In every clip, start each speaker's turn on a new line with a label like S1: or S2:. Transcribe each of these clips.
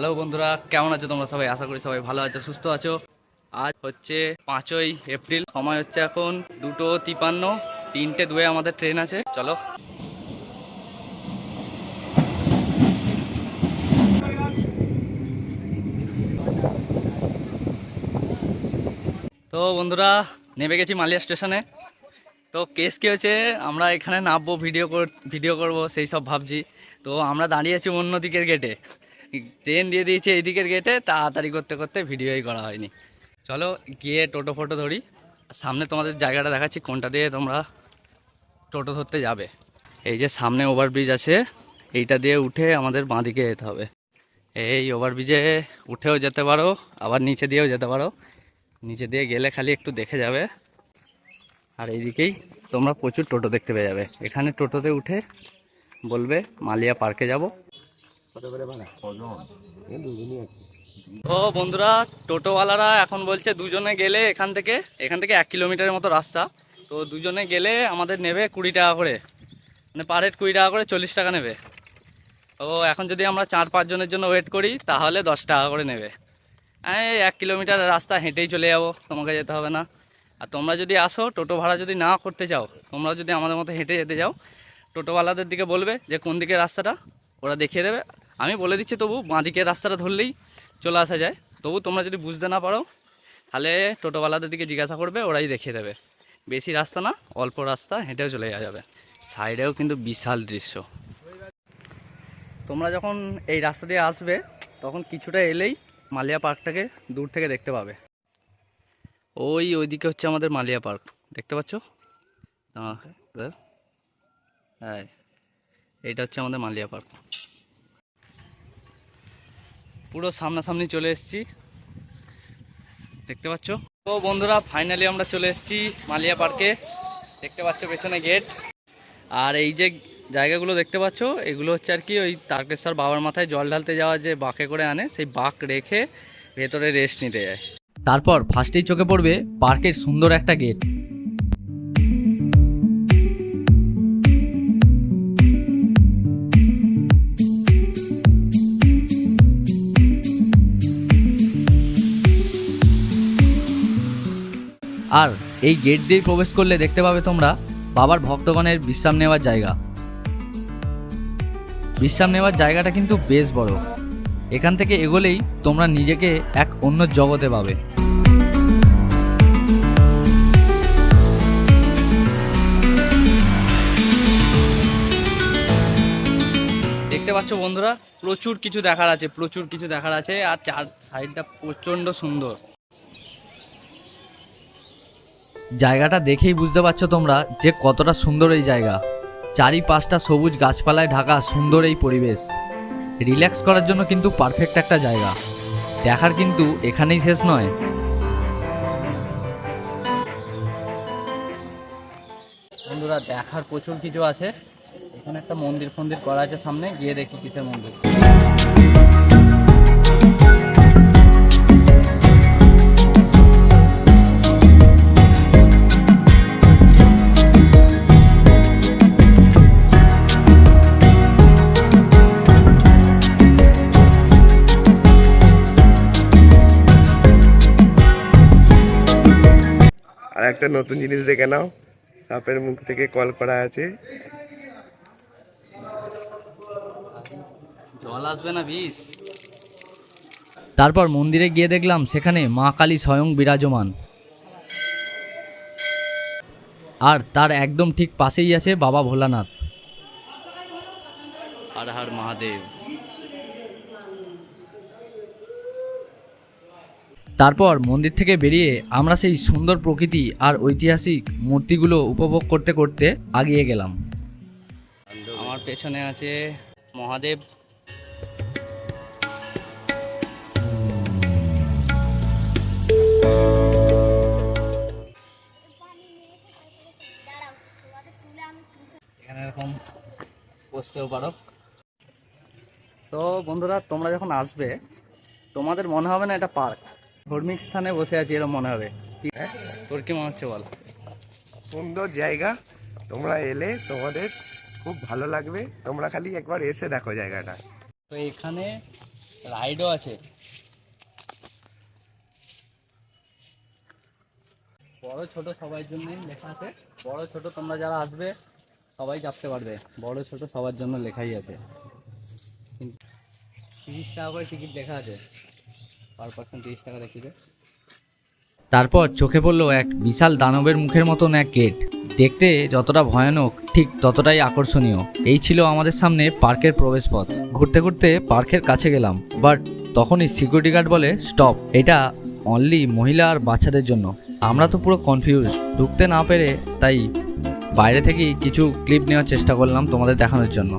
S1: Hello বন্ধুরা, কেমন আছো তোমরা সবাই? আশা করি সবাই ভালো আছো, সুস্থ আছো। আজ হচ্ছে পাঁচই এপ্রিল, সময় হচ্ছে এখন দুটো তিপান্ন, তিনটে দুয়ে আমাদের ট্রেন আছে। চলো। তো বন্ধুরা, নেমে গেছি মালিয়া স্টেশনে। তো কেস কি হয়েছে? আমরা এখানে নামবো ভিডিও ভিডিও করব, সেই সব ভাবছি। তো আমরা দাঁড়িয়ে আছি অন্য দিকের গেটে ট্রেন দিয়ে দিয়েছে এই দিকের গেটে তাড়াতাড়ি করতে করতে ভিডিওই করা হয়নি। চলো গিয়ে টোটো ফটো ধরি। সামনে তোমাদের জায়গাটা দেখাচ্ছি, কোনটা দিয়ে তোমরা টোটো ধরতে যাবে। এই যে সামনে ওভারব্রিজ আছে, এইটা দিয়ে উঠে আমাদের বাঁদিকে যেতে হবে। এই ওভারব্রিজে উঠেও যেতে পারো, আবার নিচে দিয়েও যেতে পারো। নিচে দিয়ে গেলে খালি একটু দেখে যাবে। আর এইদিকেই তোমরা প্রচুর টোটো দেখতে পেয়ে যাবে। এখানে টোটোতে উঠে বলবে, মালিয়া পার্কে যাব। ও বন্ধুরা টোটোওয়ালারা এখন বলছে দুজনে গেলে এখান থেকে এখান থেকে এক কিলোমিটারের মতো রাস্তা। তো দুজনে গেলে আমাদের নেবে কুড়ি টাকা করে। মানে পার হেড কুড়ি টাকা করে চল্লিশ টাকা নেবে। ও এখন যদি আমরা চার পাঁচজনের জন্য ওয়েট করি তাহলে দশ টাকা করে নেবে। এই এক কিলোমিটার রাস্তা হেঁটেই চলে যাব তোমাকে যেতে হবে না। আর তোমরা যদি আসো টোটো ভাড়া যদি না করতে চাও তোমরা যদি আমাদের মতো হেঁটে যেতে যাও টোটোওয়ালাদের দিকে বলবে যে কোন দিকে রাস্তাটা। ওরা দেখিয়ে দেবে। আমি বলে দিচ্ছি তবু বাঁ দিকের রাস্তাটা ধরলেই চলে আসা যায়। তবু তোমরা যদি বুঝতে না পারো, তাহলে টোটোওয়ালাদের দিকে জিজ্ঞাসা করবে, ওরাই দেখিয়ে দেবে। বেশি রাস্তা না, অল্প রাস্তা, হেঁটেও চলে যাওয়া যাবে। সাইডেও কিন্তু বিশাল দৃশ্য। তোমরা যখন এই রাস্তা দিয়ে আসবে, তখন কিছুটা এলেই মালিয়া পার্কটাকে দূর থেকে দেখতে পাবে। ওই ওইদিকে হচ্ছে আমাদের মালিয়া পার্ক। দেখতে পাচ্ছ? হ্যাঁ এইটা হচ্ছে আমাদের মালিয়া পার্ক। পুরো সামনাসামনি চলে এসেছি। দেখতে পাচ্ছ? তো বন্ধুরা ফাইনালি আমরা চলে এসেছি মালিয়া পার্কে। দেখতে পাচ্ছ পেছনে গেট আর এই যে জায়গাগুলো দেখতে পাচ্ছ, এগুলো হচ্ছে আর কি ওই তারকেশ্বর বাবার মাথায় জল ঢালতে যাওয়া যে বাঁকে করে আনে, সেই বাঁক রেখে ভেতরে রেস্ট নিতে যায়। তারপর ফার্স্টেই চোখে পড়বে পার্কের সুন্দর একটা গেট আর এই গেট দিয়ে প্রবেশ করলে দেখতে পাবে তোমরা বাবার ভক্তগণের বিশ্রাম নেওয়ার জায়গা। বিশ্রাম নেওয়ার জায়গাটা কিন্তু বেশ বড়। এখান থেকে এগোলেই তোমরা নিজেকে এক অন্য জগতে পাবে। দেখতে পাচ্ছ বন্ধুরা, প্রচুর কিছু দেখার আছে, প্রচুর কিছু দেখার আছে, আর চার সাইডটা প্রচণ্ড সুন্দর। জায়গাটা দেখেই বুঝতে পারছ তোমরা যে কতটা সুন্দর এই জায়গা। চারিপাশটা সবুজ গাছপালায় ঢাকা সুন্দর এই পরিবেশ। রিল্যাক্স করার জন্য কিন্তু পারফেক্ট একটা জায়গা। দেখার কিন্তু এখানেই শেষ নয়। বন্ধুরা, দেখার প্রচুর কিছু আছে। এখানে একটা মন্দির ফন্দির করা আছে সামনে। গিয়ে দেখি কিসের মন্দির।
S2: একটা নতুন জিনিস দেখে নাও। সাপের মুখ থেকে কল করা আছে।
S1: জল আসবে না বিষ? তারপর মন্দিরে গিয়ে দেখলাম সেখানে মা কালী স্বয়ং বিরাজমান। আর তার একদম ঠিক পাশেই আছে বাবা ভোলানাথ। হর হর মহাদেব। তারপর মন্দির থেকে বেরিয়ে আমরা সেই সুন্দর প্রকৃতি আর ঐতিহাসিক মূর্তিগুলো উপভোগ করতে করতে আগিয়ে গেলাম। আমার পেছনে আছে মহাদেব। এখানে এরকম বসতেও পারো। তো বন্ধুরা তোমরা যখন আসবে তোমাদের মনে হবে না এটা পার্ক। ধার্মিক স্থানে বসে আছি এরকম মনে হবে। হ্যাঁ? তোর কি মনে হচ্ছে বল?
S2: সুন্দর জায়গা। তোমরা এলে তোমাদের খুব ভালো লাগবে। তোমরা খালি একবার এসে দেখো জায়গাটা।
S1: তো এখানে রাইডও আছে। বড় ছোট সবার জন্যই লেখা আছে। বড় ছোট তোমরা যারা আসবে সবাই চাপতে পারবে। বড় ছোট সবার জন্য লেখাই আছে। কিন্তু তিরিশ টাকা করে টিকিট লেখা আছে। পার পার্সন তিরিশ টাকা দেখিবে তারপর চোখে পড়ল এক বিশাল দানবের মুখের মতন এক গেট। দেখতে যতটা ভয়ানক, ঠিক ততটাই আকর্ষণীয়। এই ছিল আমাদের সামনে পার্কের প্রবেশপথ। ঘুরতে ঘুরতে পার্কের কাছে গেলাম বাট তখনই সিকিউরিটি গার্ড বলে স্টপ এটা অনলি মহিলা আর বাচ্চাদের জন্য। আমরা তো পুরো কনফিউজ ঢুকতে না পেরে তাই বাইরে থেকেই কিছু ক্লিপ নেওয়ার চেষ্টা করলাম তোমাদের দেখানোর জন্য।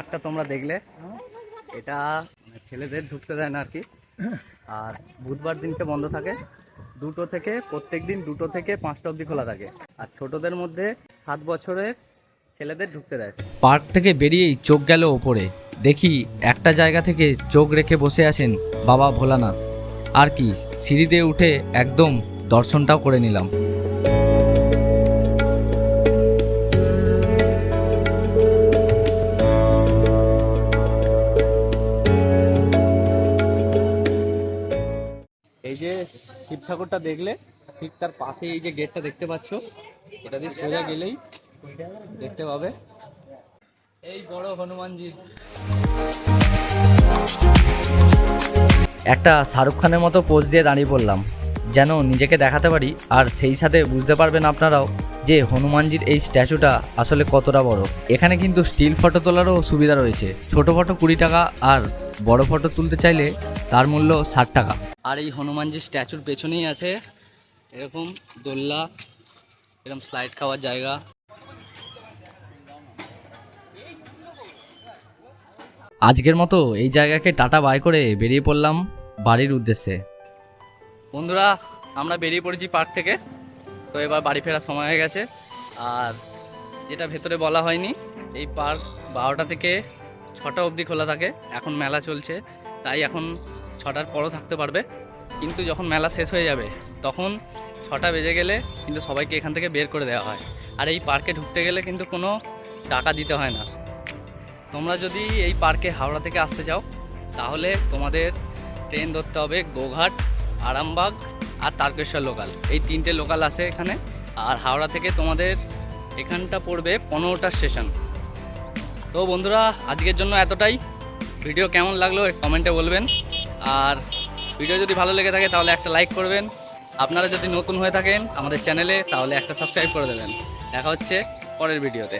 S1: পার্কটা তোমরা দেখলে। এটা ছেলেদের ঢুকতে দেয় না আর কি। আর বুধবার দিনকে বন্ধ থাকে। দুটো থেকে, প্রত্যেক দিন দুটো থেকে পাঁচটা অবধি খোলা থাকে। আর ছোটদের মধ্যে সাত বছরের ছেলেদের ঢুকতে দেয়। পার্ক থেকে বেরিয়েই চোখ গেল ওপরে। দেখি একটা জায়গা থেকে চোখ রেখে বসে আছেন বাবা ভোলানাথ। আর কি, সিঁড়ি দিয়ে উঠে একদম দর্শনটাও করে নিলাম। যে শিব ঠাকুরটা দেখলে ঠিক তার পাশে এই যে গেটটা দেখতে পাচ্ছ এটা দিয়ে সোজা গেলেই দেখতে পাবে। এই বড় হনুমানজির। একটা শাহরুখ খানের মতো পোজ দিয়ে দাঁড়িয়ে পড়লাম যেন নিজেকে দেখাতে পারি আর সেই সাথে বুঝতে পারবেন আপনারাও যে হনুমানজির এই স্ট্যাচুটা আসলে কতটা বড়? এখানে কিন্তু স্টিল ফটো তোলারও সুবিধা রয়েছে। ছোট ফটো কুড়ি টাকা আর বড় ফটো তুলতে চাইলে তার মূল্য ষাট টাকা। আর এই হনুমানজির স্ট্যাচুর পেছনেই আছে এরকম দোল্লা এরকম স্লাইড খাওয়ার জায়গা। আজকের মতো এই জায়গাকে টাটা বাই করে বেরিয়ে পড়লাম বাড়ির উদ্দেশ্যে। বন্ধুরা, আমরা বেরিয়ে পড়েছি পার্ক থেকে। তো এবার বাড়ি ফেরার সময় হয়ে গেছে। আর যেটা ভেতরে বলা হয়নি, এই পার্ক বারোটা থেকে ছটা অবধি খোলা থাকে। এখন মেলা চলছে, তাই এখন ছটার পরও থাকতে পারবে। কিন্তু যখন মেলা শেষ হয়ে যাবে, তখন ছটা বেজে গেলে কিন্তু সবাইকে এখান থেকে বের করে দেওয়া হয়। আর এই পার্কে ঢুকতে গেলে কিন্তু কোনো টাকা দিতে হয় না। তোমরা যদি এই পার্কে হাওড়া থেকে আসতে চাও, তাহলে তোমাদের ট্রেন ধরতে হবে গোঘাট আরামবাগ আর তারকেশ্বর লোকাল এই তিনটে লোকাল আছে এখানে। আর হাওড়া থেকে তোমাদের এখানটা পড়বে পনেরোটা স্টেশন তো বন্ধুরা, আজকের জন্য এতটাই। ভিডিও কেমন লাগল কমেন্টে বলবেন। আর ভিডিও যদি ভালো লেগে থাকে তাহলে একটা লাইক করবেন। আপনারা যদি নতুন হয়ে থাকেন আমাদের চ্যানেলে, তাহলে একটা সাবস্ক্রাইব করে দেবেন। দেখা হচ্ছে পরের ভিডিওতে।